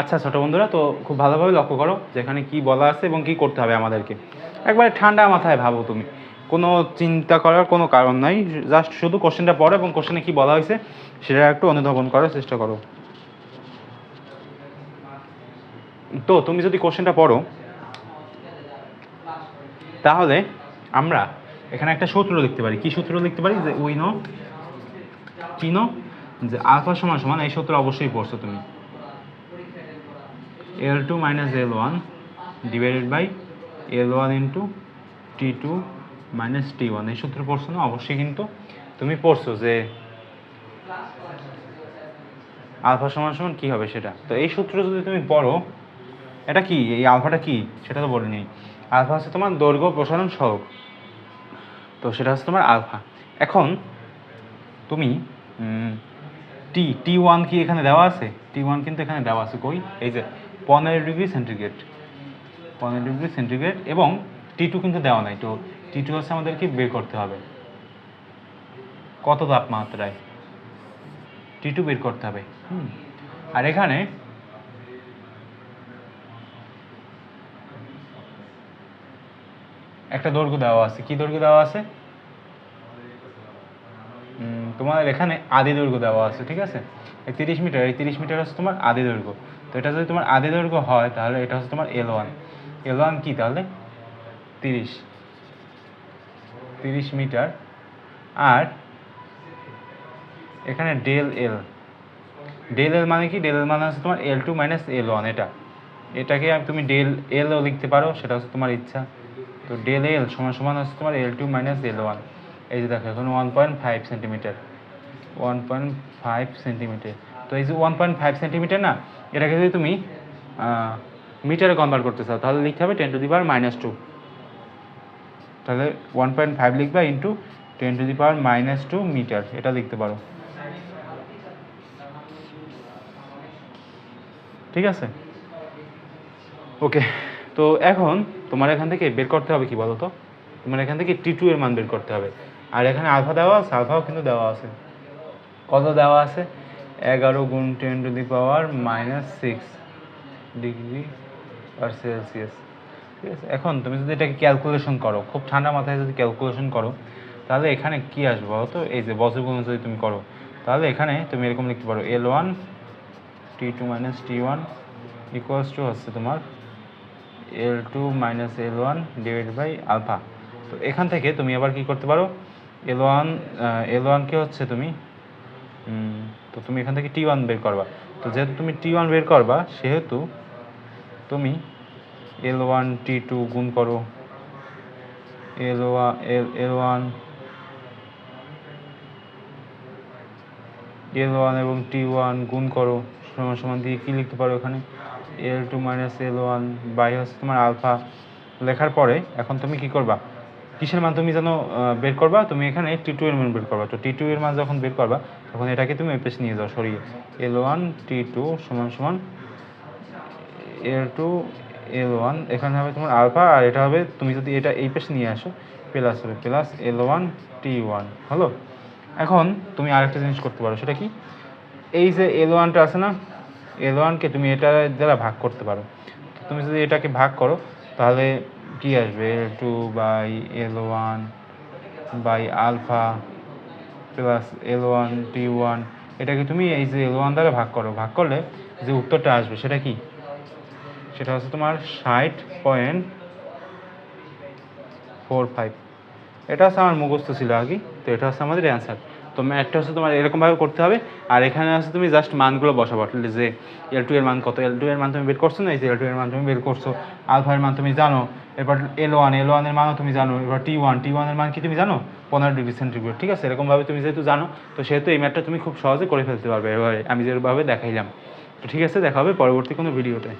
আচ্ছা ছোটো বন্ধুরা, তো খুব ভালোভাবে লক্ষ্য করো যেখানে কি বলা আছে এবং কি করতে হবে আমাদেরকে। একবারে ঠান্ডা মাথায় ভাবো তুমি। কোনো চিন্তা করার কোনো কারণ নাই জাস্ট শুধু কোশ্চেনটা পড়ো এবং কোশ্চেনে কি বলা হয়েছে সেটা একটু অনুধাবন করার চেষ্টা করো। তো তুমি যদি কোশ্চেনটা পড়ো, তাহলে আমরা এখানে একটা সূত্র লিখতে পারি। কি সূত্র লিখতে পারি? যে উই নো কি যে আলফা সমান সমান, এই সূত্র অবশ্যই পড়ছো তুমি। L two minus L one divided by L one into T two minus T one এই সূত্র পড়ছো না? অবশ্যই কিন্তু তুমি পড়ছো যে আলফা সমান সমান কী হবে সেটা? তো এই সূত্র যদি তুমি পড়ো, এটা কি? এই আলফাটা কি? সেটা তো বলিনি আলফা হচ্ছে তোমার দৈর্ঘ্য প্রসারণ সহগ। তো সেটা হচ্ছে তোমার আলফা। এখন তুমি টি টি ওয়ান কি এখানে দেওয়া আছে? টি ওয়ান কিন্তু এখানে দেওয়া আছে। কই? এই যে পনেরো ডিগ্রি সেন্টিগ্রেড। পনেরো ডিগ্রি সেন্টিগ্রেড এবং টি টু কিন্তু দেওয়া নাই, তো টি টু হচ্ছে আমাদেরকে বের করতে হবে। কত তাপমাত্রায়? টি টু বের করতে হবে। হুম। আর এখানে একটা দৈর্ঘ্য দেওয়া আছে। কি দৈর্ঘ্য দেওয়া আছে? তোমার এখানে আদি দৈর্ঘ্য দেওয়া আছে, ঠিক আছে? এই তিরিশ মিটার, এই তিরিশ মিটার হচ্ছে তোমার আদি দৈর্ঘ্য। তো এটা যদি তোমার আদি দৈর্ঘ্য হয়, তাহলে এটা হচ্ছে তোমার এল ওয়ান এল ওয়ান কী তাহলে? তিরিশ। তিরিশ মিটার। আর এখানে ডেল এল ডেল এল মানে কি? ডেল এল মানে হচ্ছে তোমার L two minus L one এটা। এটাকে তুমি ডেল এলও লিখতে পারো, সেটা হচ্ছে তোমার ইচ্ছা। তো ডেল এল সমান সমান হচ্ছে তোমার L two minus L one এই যে দেখো, এখন one point five centimetre one point five centimetre তো এই যে ওয়ান পয়েন্ট ফাইভ সেন্টিমিটার না, এটাকে যদি তুমি মিটারে কনভার্ট করতে চাও, তাহলে লিখতে হবে ten to the power minus two তাহলে ওয়ান পয়েন্ট ফাইভ লিখবা into ten to the power minus two metre এটা লিখতে পারো। ঠিক আছে? ওকে তো এখন তোমার এখান থেকে বের করতে হবে কি বলো তো তোমার এখান থেকে টি টু এর মান বের করতে হবে। আর এখানে আলফা দেওয়া আছে আলফাও কিন্তু দেওয়া আছে। কত দেওয়া আছে? এগারো গুণ ten to the power minus six degree R Celsius ঠিক আছে? এখন তুমি যদি এটাকে ক্যালকুলেশন করো, খুব ঠান্ডা মাথায় যদি ক্যালকুলেশন করো, তাহলে এখানে কি আসবে তো? এই যে বজ্রগুণ যদি তুমি করো, তাহলে এখানে তুমি এরকম লিখতে পারো L one T two minus T one equals to হচ্ছে তোমার L two minus L one divide by alpha তো এখান থেকে তুমি আবার কি করতে পারো? এল ওয়ান এল ওয়ানকে হচ্ছে তুমি তো তুমি এখান থেকে টি ওয়ান বের করবা। তো যেহেতু তুমি টি ওয়ান বের করবা, সেহেতু তুমি এল ওয়ান টি টু গুণ করো। L one L L one L one এবং টি ওয়ান গুণ করো। সমান সমান দিয়ে কী লিখতে পারো এখানে? L two minus L one by হচ্ছে তোমার আলফা লেখার পরে এখন তুমি কি করবা? কিসের মান তুমি যেন বের করবা, তুমি এখানে টি টু এর মান বের করবা। তো টি টু এর মান যখন বের করবা, তখন এটাকে তুমি এই পেশ নিয়ে যাও, sorry L one T two সমান সমান এল টু এল ওয়ান এখানে হবে তোমার আলফা আর এটা হবে তুমি যদি এটা এই পেশ নিয়ে আসো প্লাস হবে plus L one T one হলো? এখন তুমি আরেকটা জিনিস করতে পারো, সেটা কি? এই যে এল ওয়ানটা আছে না এল ওয়ানকে তুমি এটা দ্বারা ভাগ করতে পারো। তুমি যদি এটাকে ভাগ করো, তাহলে কি আসবে? L two by L one by alpha plus L one T one এটাকে তুমি এই যে এল ওয়ান দ্বারা ভাগ করো? ভাগ করলে যে উত্তরটা আসবে, সেটা কি? সেটা হচ্ছে তোমার ষাট পয়েন্ট ফোর ফাইভ এটা হচ্ছে আমার মুখস্থ ছিল আগে তো এটা হচ্ছে আমাদের অ্যান্সার তো ম্যাথটা হচ্ছে তোমার এরকমভাবে করতে হবে। আর এখানে হচ্ছে তুমি জাস্ট মানগুলো বসাবো যে এল টু এর মান কত এল টু এর মান তুমি বের করছ না? এই যে এল টু এর মান তুমি বের করছ, আলফা এর মান তুমি জানো, এরপর এল ওয়ান এল ওয়ানের মানও তুমি জানো এবার টি ওয়ান টি ওয়ানের মান কি তুমি জানো? পনেরো ডিগ্রি সেন্টিগ্রেড ঠিক আছে? এরকমভাবে তুমি যেহেতু জানো, তো সেহেতু এই ম্যাথটা তুমি খুব সহজে করে ফেলতে পারবে। এবারে আমি যেভাবে দেখাইলাম। তো ঠিক আছে, দেখা হবে পরবর্তী কোনো ভিডিওতে